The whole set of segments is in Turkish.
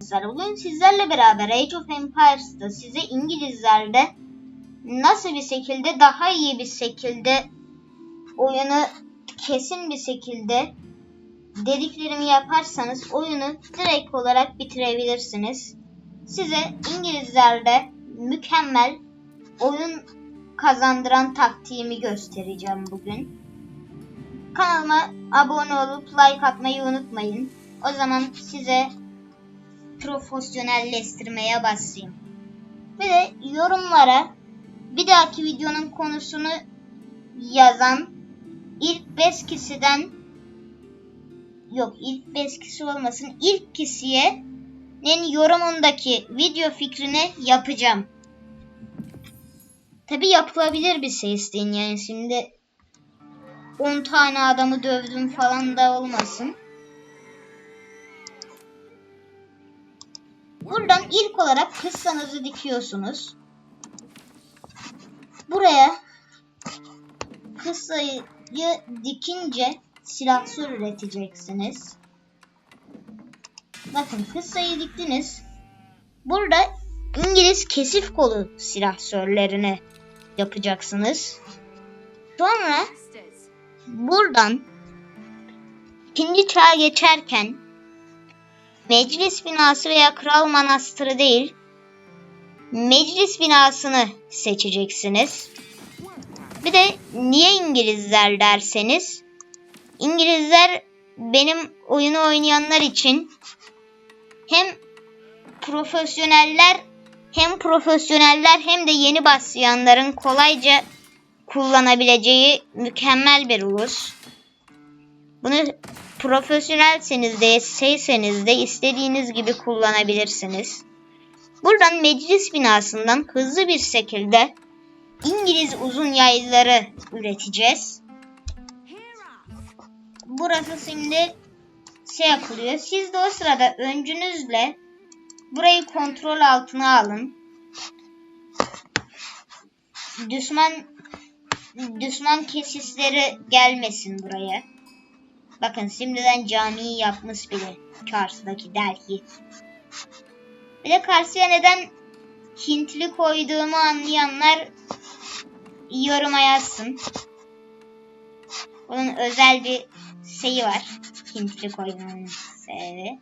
Bugün sizlerle beraber Age of Empires'ta size İngilizlerde nasıl bir şekilde daha iyi bir şekilde oyunu kesin bir şekilde dediklerimi yaparsanız oyunu direkt olarak bitirebilirsiniz. Size İngilizlerde mükemmel oyun kazandıran taktiğimi göstereceğim bugün. Kanalıma abone olup like atmayı unutmayın. O zaman size profesyonelleştirmeye başlayayım. Bir de yorumlara bir dahaki videonun konusunu yazan ilk 5 kişiden yok ilk 5 kişi olmasın ilk kişiye yorumundaki video fikrini yapacağım. Tabi yapılabilir bir şey isteyin yani şimdi 10 tane adamı dövdüm falan da olmasın. Buradan ilk olarak kıssanızı dikiyorsunuz. Buraya kıssayı dikince silahsız üreteceksiniz. Bakın kıssayı diktiniz. Burada İngiliz kesif kolu silahsörlerini yapacaksınız. Sonra buradan ikinci çağa geçerken meclis binası veya kral manastırı değil meclis binasını seçeceksiniz. Bir de niye İngilizler derseniz İngilizler benim oyunu oynayanlar için hem profesyoneller hem profesyoneller hem de yeni başlayanların kolayca kullanabileceği mükemmel bir ulus. Bunu profesyonelseniz de şeyseniz de istediğiniz gibi kullanabilirsiniz. Buradan meclis binasından hızlı bir şekilde İngiliz uzun yayları üreteceğiz. Burası şimdi şey yapılıyor. Siz de o sırada öncünüzle burayı kontrol altına alın. Düşman düşman kesisleri gelmesin buraya. Bakın şimdiden camiyi yapmış bile karşıdaki Delhi. Bir de karşıya neden Hintli koyduğumu anlayanlar yoruma yazsın. Bunun özel bir şeyi var. Hintli koymanın sebebi.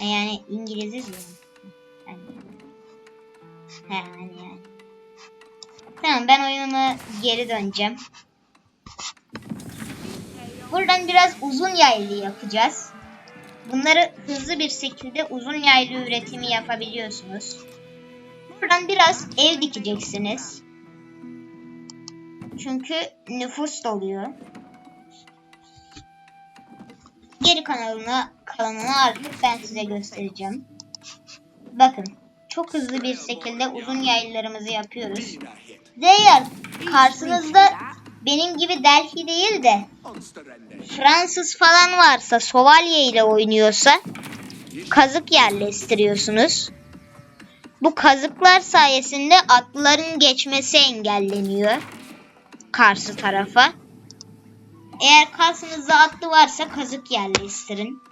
Yani İngiliziz mi? Yani. Yani yani. Tamam ben oyunuma geri döneceğim. Buradan biraz uzun yaylı yapacağız. Bunları hızlı bir şekilde uzun yaylı üretimi yapabiliyorsunuz. Buradan biraz ev dikeceksiniz. Çünkü nüfus doluyor. Geri kanalına kalanını artık ben size göstereceğim. Bakın çok hızlı bir şekilde uzun yaylılarımızı yapıyoruz. Eğer karşınızda benim gibi Delhi değil de Fransız falan varsa Sovalye ile oynuyorsa kazık yerleştiriyorsunuz. Bu kazıklar sayesinde atların geçmesi engelleniyor karşı tarafa. Eğer karşınızda atlı varsa kazık yerleştirin.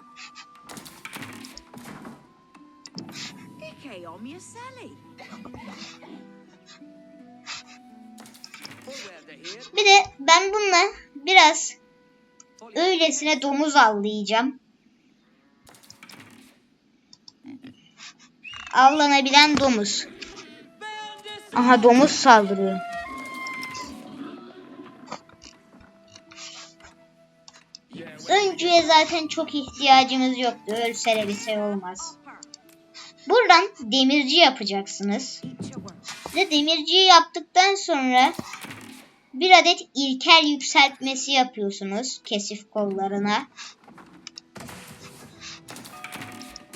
Bir de ben bununla biraz öylesine domuz avlayacağım. Avlanabilen domuz. Aha domuz saldırıyor. Öncüye zaten çok ihtiyacımız yoktu. Ölse de bir şey olmaz. Buradan demirci yapacaksınız. Ve demirciyi yaptıktan sonra bir adet ilkel yükseltmesi yapıyorsunuz kesif kollarına.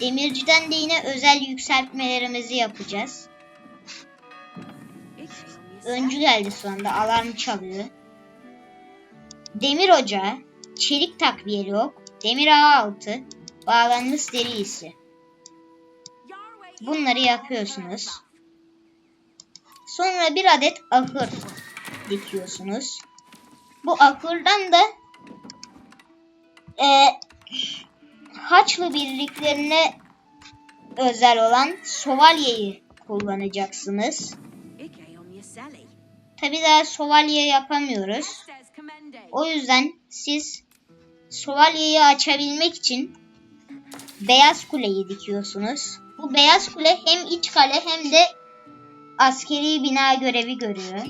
Demirciden de yine özel yükseltmelerimizi yapacağız. Öncü geldi anda alarm çalıyor. Demir ocağı, çelik takviyeli ok, demir ağı altı, bağlanmış deri. Bunları yapıyorsunuz. Sonra bir adet ahır dikiyorsunuz. Bu ahırdan da e, Haçlı birliklerine özel olan şövalyeyi kullanacaksınız. Tabi daha şövalye yapamıyoruz. O yüzden siz şövalyeyi açabilmek için beyaz kuleyi dikiyorsunuz. Bu beyaz kule hem iç kale hem de askeri bina görevi görüyor.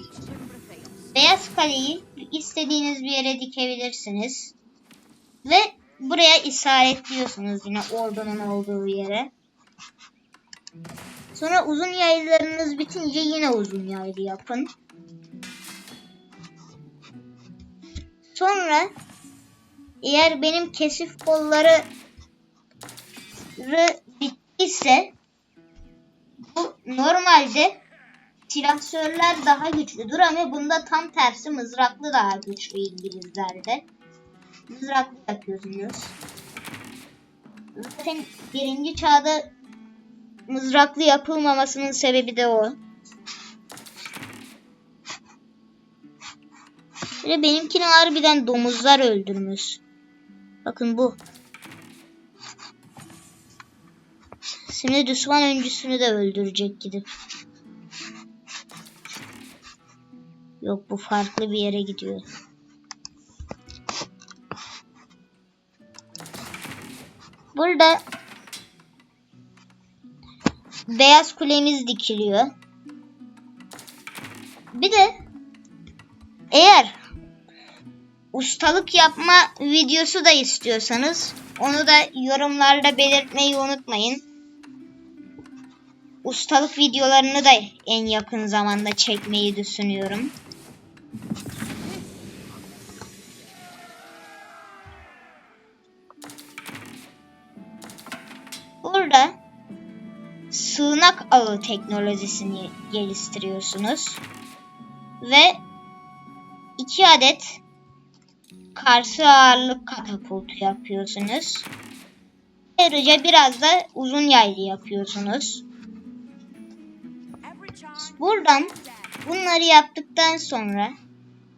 Beyaz kaleyi istediğiniz bir yere dikebilirsiniz. Ve buraya işaretliyorsunuz yine ordunun olduğu yere. Sonra uzun yaylarınız bitince yine uzun yaylı yapın. Sonra eğer benim kesif kolları bittiyse bu normalde silahsörler daha güçlüdür ama bunda tam tersi mızraklı daha güçlü İngilizlerde. Mızraklı yapıyorsunuz. Zaten birinci çağda mızraklı yapılmamasının sebebi de o. Ve benimkini harbiden domuzlar öldürmüş. Bakın bu. Şimdi düşman öncüsünü de öldürecek gidip. Yok bu farklı bir yere gidiyor. Burada beyaz kulemiz dikiliyor. Bir de eğer ustalık yapma videosu da istiyorsanız onu da yorumlarda belirtmeyi unutmayın. Ustalık videolarını da en yakın zamanda çekmeyi düşünüyorum. Ağı teknolojisini geliştiriyorsunuz. Ve iki adet karşı ağırlık katapultu yapıyorsunuz. Ayrıca biraz da uzun yaylı yapıyorsunuz. Buradan bunları yaptıktan sonra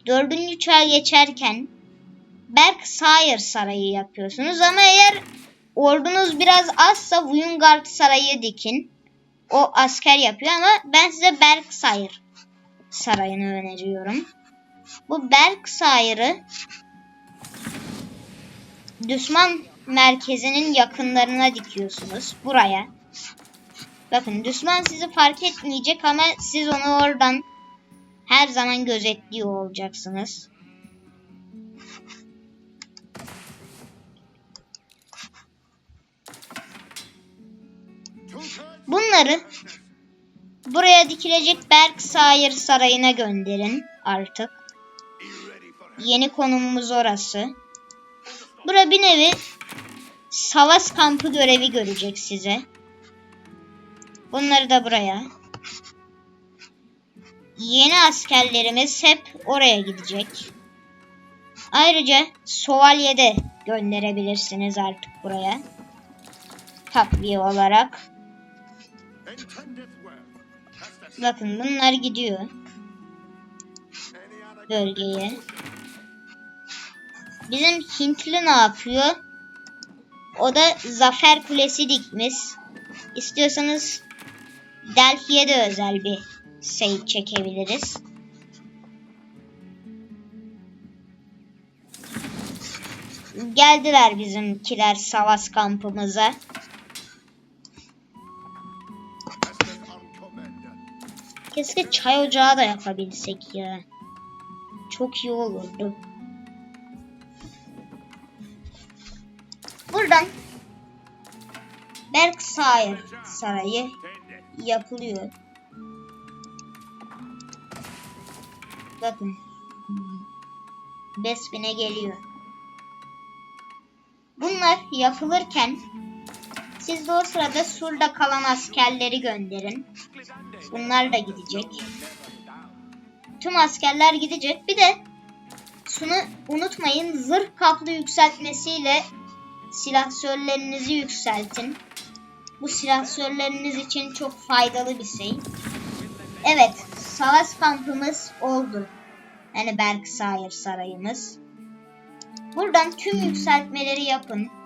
dördüncü çağa geçerken Berkshire Sarayı yapıyorsunuz ama eğer ordunuz biraz azsa Vuyungard Sarayı dikin. O asker yapıyor ama ben size Berkshire Sarayı'nı öneriyorum. Bu Berkshire'ı düşman merkezinin yakınlarına dikiyorsunuz. Buraya. Bakın düşman sizi fark etmeyecek ama siz onu oradan her zaman gözetliyor olacaksınız. Bunları buraya dikilecek Berkshire Sarayı'na gönderin artık. Yeni konumumuz orası. Bura bir nevi savaş kampı görevi görecek size. Bunları da buraya. Yeni askerlerimiz hep oraya gidecek. Ayrıca şövalye de gönderebilirsiniz artık buraya. Takviye olarak. Bakın bunlar gidiyor bölgeye. Bizim Hintli ne yapıyor? O da Zafer Kulesi dikmiş. İstiyorsanız Delhi'ye de özel bir şey çekebiliriz. Geldiler bizimkiler savaş kampımıza. Keşke çay ocağı da yapabilsek ya. Çok iyi olurdu. Buradan Berkshire Sarayı yapılıyor. Bakın. 5000'e geliyor. Bunlar yapılırken siz de o sırada surda kalan askerleri gönderin. Bunlar da gidecek. Tüm askerler gidecek. Bir de şunu unutmayın. Zırh kaplı yükseltmesiyle silahsörlerinizi yükseltin. Bu silahsörleriniz için çok faydalı bir şey. Evet, savaş kampımız oldu. Yani Berkshire sarayımız. Buradan tüm yükseltmeleri yapın.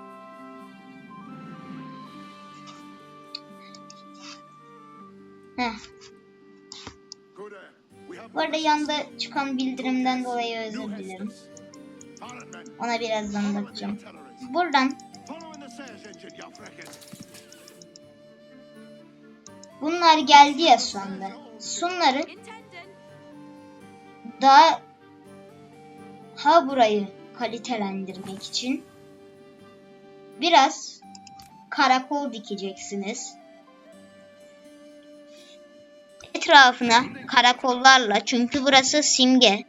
Heh. Bu arada yanda çıkan bildirimden dolayı özür dilerim. Ona birazdan bakacağım. Buradan bunlar geldi ya sonunda. Intendant. daha ha burayı kalitelendirmek için biraz karakol dikeceksiniz. Etrafına karakollarla çünkü burası simge.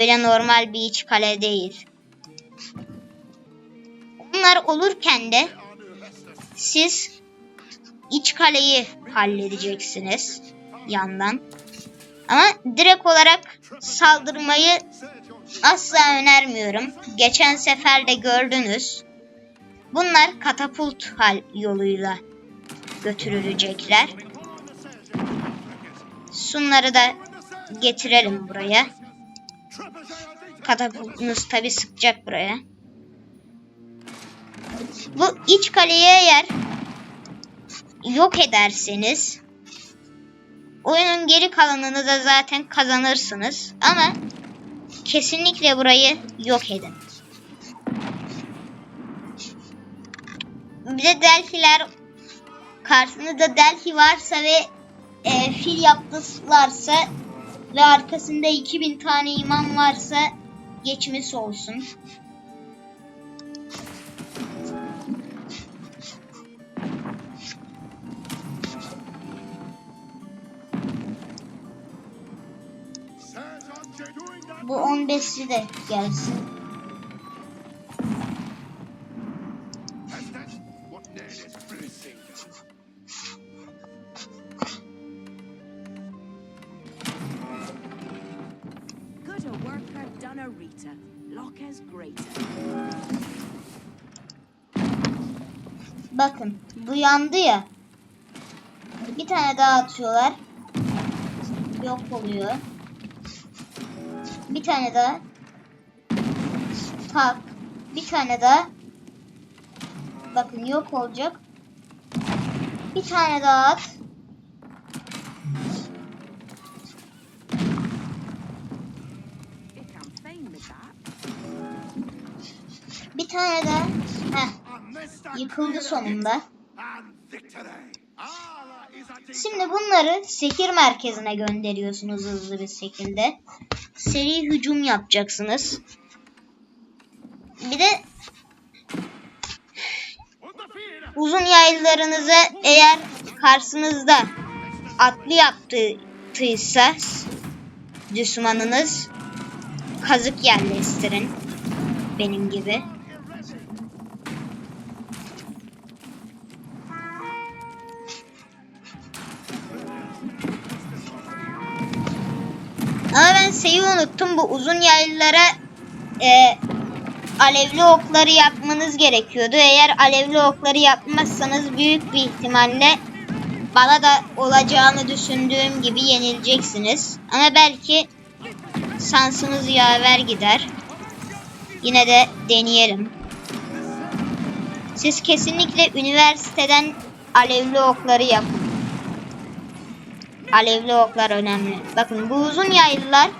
Öyle normal bir iç kale değil. Bunlar olurken de siz iç kaleyi halledeceksiniz yandan. Ama direkt olarak saldırmayı asla önermiyorum. Geçen sefer de gördünüz. Bunlar katapult hal yoluyla götürülecekler. Şunları da getirelim buraya. Katapultunuz tabi sıkacak buraya. Bu iç kaleyi eğer yok ederseniz oyunun geri kalanını da zaten kazanırsınız. Ama kesinlikle burayı yok edin. Bir de Delfiler karşınızda Delphi varsa ve e, fil yaptılarsa ve arkasında 2000 tane imam varsa geçmesi olsun. Bu 15'li de gelsin. Bakın bu yandı ya. Bir tane daha atıyorlar. Yok oluyor. Bir tane daha. Tak. Bir tane daha. Bakın yok olacak. Bir tane daha at. Tane. Heh. Yıkıldı sonunda. Şimdi bunları sehir merkezine gönderiyorsunuz hızlı bir şekilde. Seri hücum yapacaksınız. Bir de uzun yaylılarınızı eğer karşınızda atlı yaptıysa düşmanınız kazık yerleştirin. Benim gibi. Şeyi unuttum. Bu uzun yaylılara e, alevli okları yapmanız gerekiyordu. Eğer alevli okları yapmazsanız büyük bir ihtimalle bana da olacağını düşündüğüm gibi yenileceksiniz. Ama belki şansınız yaver gider. Yine de deneyelim. Siz kesinlikle üniversiteden alevli okları yapın. Alevli oklar önemli. Bakın bu uzun yaylılar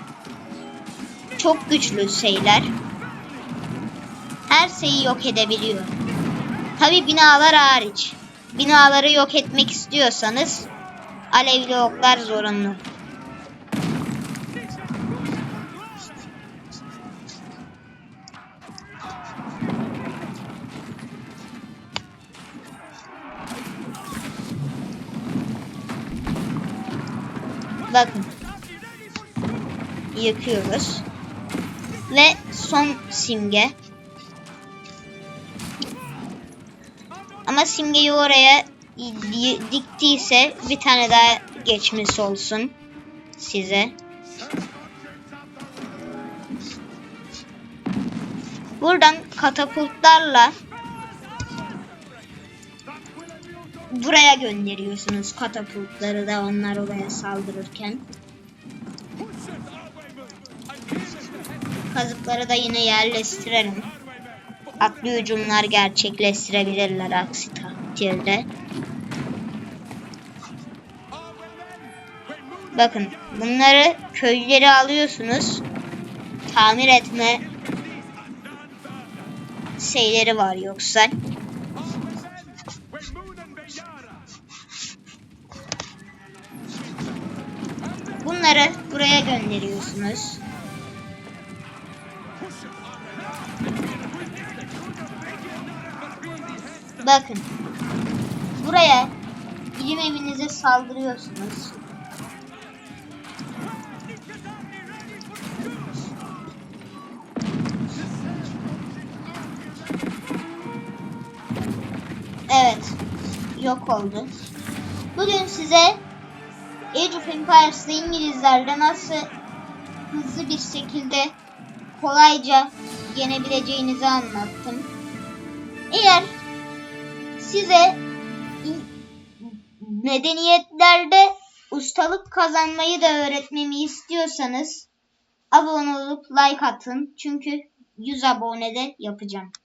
çok güçlü şeyler. Her şeyi yok edebiliyor. Tabi binalar hariç. Binaları yok etmek istiyorsanız alevli oklar zorunlu. Bakın. Yıkıyoruz. Ve son simge. Ama simgeyi oraya diktiyse bir tane daha geçmiş olsun size. Buradan katapultlarla buraya gönderiyorsunuz katapultları da onlar oraya saldırırken. Kazıkları da yine yerleştirelim. Atlı hücumlar gerçekleştirebilirler aksi takdirde. Bakın bunları köylüleri alıyorsunuz. Tamir etme şeyleri var yoksa. Bunları buraya gönderiyorsunuz. Bakın. Buraya bilim evinize saldırıyorsunuz. Evet. Yok oldu. Bugün size Age of Empires'da İngilizlerle nasıl hızlı bir şekilde kolayca yenebileceğinizi anlattım. Eğer size medeniyetlerde ustalık kazanmayı da öğretmemi istiyorsanız abone olup like atın. Çünkü 100 abonede yapacağım.